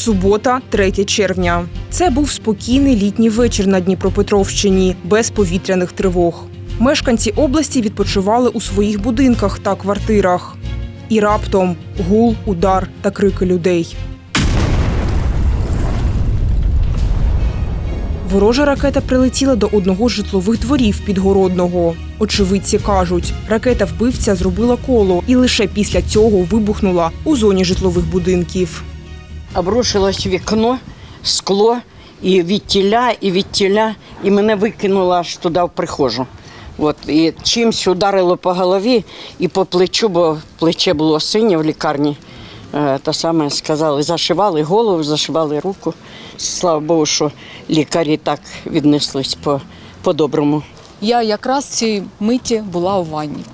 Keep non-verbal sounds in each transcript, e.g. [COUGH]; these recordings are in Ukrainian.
Субота, 3 червня. Це був спокійний літній вечір на Дніпропетровщині, без повітряних тривог. Мешканці області відпочивали у своїх будинках та квартирах. І раптом гул, удар та крики людей. Ворожа ракета прилетіла до одного з житлових дворів Підгородного. Очевидці кажуть, ракета вбивця зробила коло і лише після цього вибухнула у зоні житлових будинків. Обрушилось вікно, скло, і від тіля, і від тіля, і мене викинуло аж туди в прихожу. От, і чимсь ударило по голові і по плечу, бо плече було синє в лікарні. Е, Та саме сказали, зашивали голову, зашивали руку. Слава Богу, що лікарі так віднеслись по- по-доброму. Я якраз цій миті була у ванні.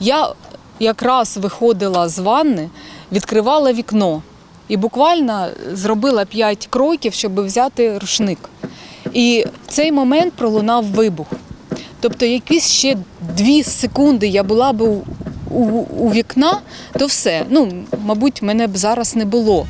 Я якраз виходила з ванни, відкривала вікно і буквально зробила п'ять кроків, щоб взяти рушник. І в цей момент пролунав вибух. Тобто, якісь ще дві секунди я була б у, у, у вікна, то все. Ну, мабуть, мене б зараз не було.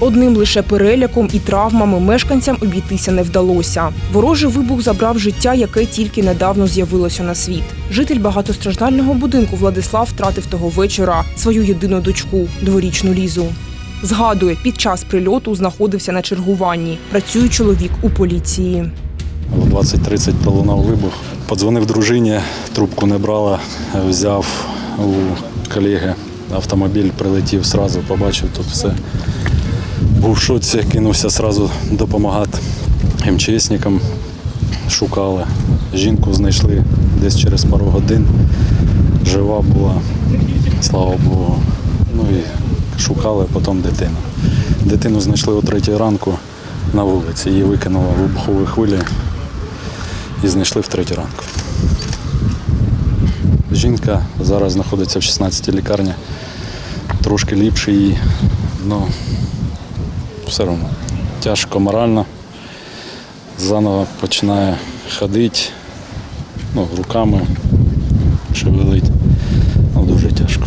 Одним лише переляком і травмами мешканцям обійтися не вдалося. Ворожий вибух забрав життя, яке тільки недавно з'явилося на світ. Житель багатостраждального будинку Владислав втратив того вечора свою єдину дочку, дворічну лізу. Згадує, під час прильоту знаходився на чергуванні. Працює чоловік у поліції. О 20.30 пролунав вибух. Подзвонив дружині, трубку не брала, взяв у колеги автомобіль, прилетів сразу, побачив тут все. Був в шоці, кинувся сразу допомагати МЧСникам. Шукали. Жінку знайшли десь через пару годин. Жива була, слава Богу. Ну і шукали потім дитину. Дитину знайшли о третій ранку на вулиці. Її викинуло вибухові хвилі і знайшли в третій ранку. Жінка зараз знаходиться в 16-й лікарні. Трошки ліпше їй, ну все одно. Тяжко морально. Заново починає ходити, ну, руками шевелить. Ну, дуже тяжко.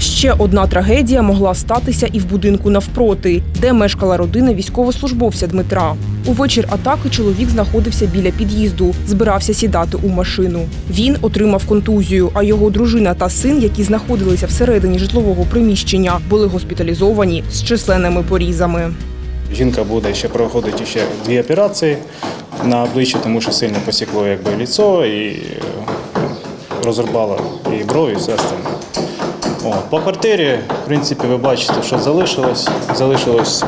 Ще одна трагедія могла статися і в будинку навпроти, де мешкала родина військовослужбовця Дмитра. Увечір атаки чоловік знаходився біля під'їзду, збирався сідати у машину. Він отримав контузію, а його дружина та син, які знаходилися всередині житлового приміщення, були госпіталізовані з численними порізами. Жінка буде ще проходити ще дві операції на обличчі, тому що сильно посікло якби ліцо і е, розрубало і брові, і все остальне. О, по квартирі, в принципі, ви бачите, що залишилось. Залишилось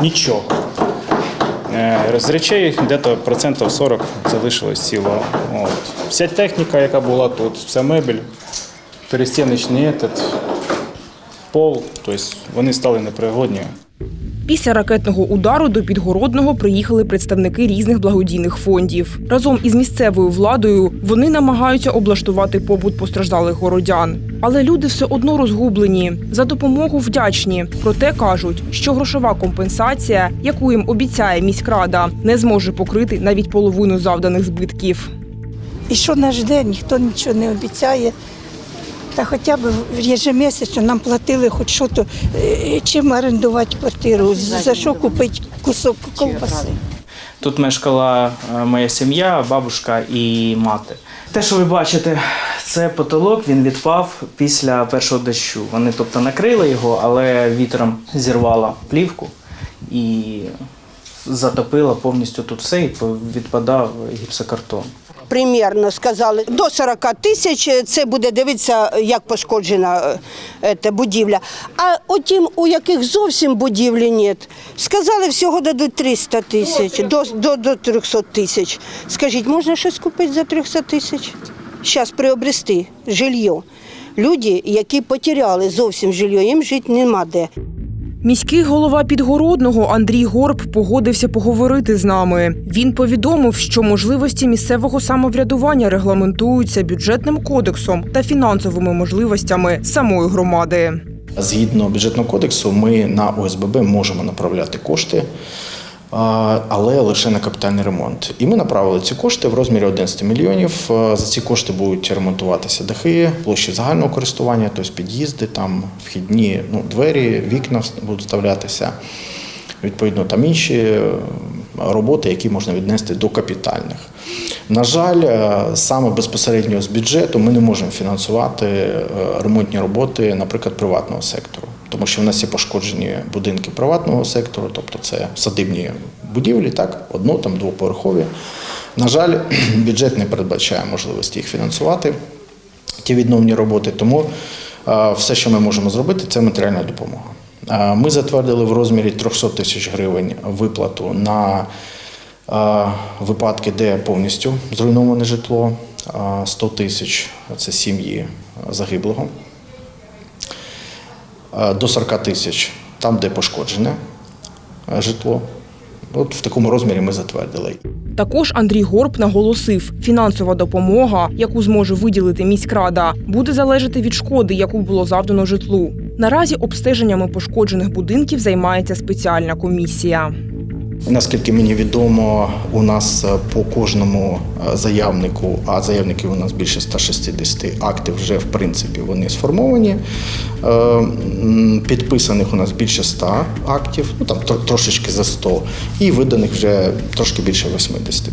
нічого. Е, З речей дето процентів 40 залишилось ціло. От. Вся техніка, яка була тут, вся мебель, перестіночний пол, тобто вони стали непригодні. Після ракетного удару до Підгородного приїхали представники різних благодійних фондів. Разом із місцевою владою вони намагаються облаштувати побут постраждалих городян. Але люди все одно розгублені. За допомогу вдячні. Проте кажуть, що грошова компенсація, яку їм обіцяє міськрада, не зможе покрити навіть половину завданих збитків. І що нас жде, ніхто нічого не обіцяє. Та хоча б ежемісячно нам платили хоч що то, е, чим орендувати квартиру, за що купити кусок ковбаси. Тут мешкала е, моя сім'я, бабушка і мати. Те, що ви бачите, це потолок, він відпав після першого дощу. Вони тобто накрили його, але вітром зірвала плівку і затопила повністю тут все і відпадав гіпсокартон. Примірно сказали до 40 тисяч. Це буде дивитися, як пошкоджена е, будівля. А отім, у яких зовсім будівлі нет, сказали, всього дадуть 300 тисяч до, до, до 300 тисяч. Скажіть, можна щось купити за 300 тисяч? Зараз приобрести жилье. Люди, які потеряли зовсім жилье, їм жити нема де. Міський голова Підгородного Андрій Горб погодився поговорити з нами. Він повідомив, що можливості місцевого самоврядування регламентуються бюджетним кодексом та фінансовими можливостями самої громади. Згідно бюджетного кодексу, ми на ОСББ можемо направляти кошти, але лише на капітальний ремонт. І ми направили ці кошти в розмірі 11 мільйонів. За ці кошти будуть ремонтуватися дахи, площі загального користування, тобто під'їзди, там вхідні ну, двері, вікна будуть вставлятися. відповідно там інші е, роботи, які можна віднести до капітальних. На жаль, е, саме безпосередньо з бюджету ми не можемо фінансувати е, ремонтні роботи, наприклад, приватного сектору, тому що в нас є пошкоджені будинки приватного сектору, тобто це садибні будівлі, так, одно там двоповерхові. На жаль, [CLEARS THROAT] бюджет не передбачає можливості їх фінансувати, ті відновні роботи. Тому е, все, що ми можемо зробити, це матеріальна допомога. Е, Ми затвердили в розмірі 300 тисяч гривень виплату на е, випадки, де повністю зруйноване житло, Е, 100 тисяч це сім'ї загиблого, до 40 тисяч там, де пошкоджене е, житло. От в такому розмірі ми затвердили. Також Андрій Горб наголосив, фінансова допомога, яку зможе виділити міськрада, буде залежати від шкоди, яку було завдано житлу. Наразі обстеженнями пошкоджених будинків займається спеціальна комісія. Наскільки мені відомо, у нас е, по кожному е, заявнику, а заявників у нас більше 160 актів вже в принципі вони сформовані. Е, Підписаних у нас більше 100 актів, ну там трошечки за 100, і виданих вже трошки більше 80.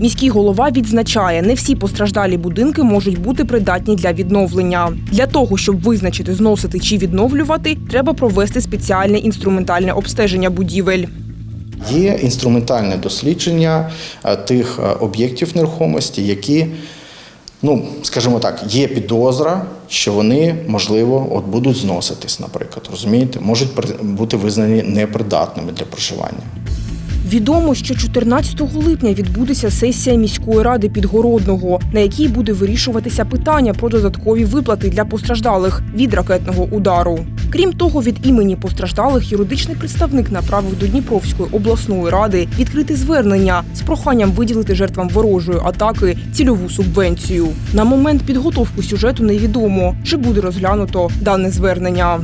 Міський голова відзначає, не всі постраждалі будинки можуть бути придатні для відновлення. Для того, щоб визначити, зносити чи відновлювати, треба провести спеціальне інструментальне обстеження будівель. Є інструментальне дослідження е, тих е, об'єктів нерухомості, які, ну скажімо так, є підозра, що вони можливо от будуть зноситись, наприклад, розумієте, можуть бути визнані непридатними для проживання. Відомо, що 14 липня відбудеться сесія міської ради Підгородного, на якій буде вирішуватися питання про додаткові виплати для постраждалих від ракетного удару. Крім того, від імені постраждалих юридичний представник направив до Дніпровської обласної ради відкрити звернення з проханням виділити жертвам ворожої атаки цільову субвенцію. На момент підготовки сюжету невідомо, чи буде розглянуто дане звернення.